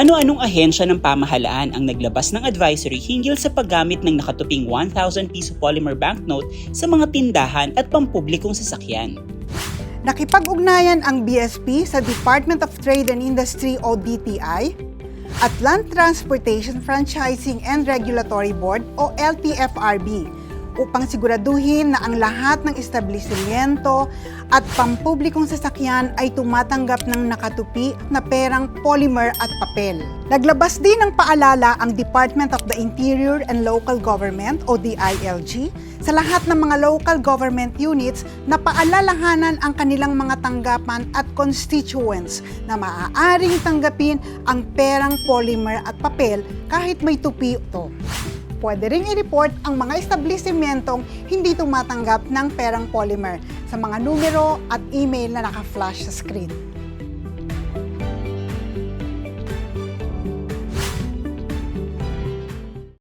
Ano-anong ahensya ng pamahalaan ang naglabas ng advisory hinggil sa paggamit ng nakatuping 1,000 piso polymer banknote sa mga tindahan at pampublikong sasakyan? Nakipag-ugnayan ang BSP sa Department of Trade and Industry o DTI at Land Transportation Franchising and Regulatory Board o LTFRB upang siguraduhin na ang lahat ng establishmento at pampublikong sasakyan ay tumatanggap ng nakatupi na perang polymer at papel. Naglabas din ng paalala ang Department of the Interior and Local Government o DILG sa lahat ng mga local government units na paalalahanan ang kanilang mga tanggapan at constituents na maaaring tanggapin ang perang polymer at papel kahit may tupi ito. Pwede ring i-report ang mga establishmentong hindi tumatanggap ng perang polymer sa mga numero at email na naka-flash sa screen.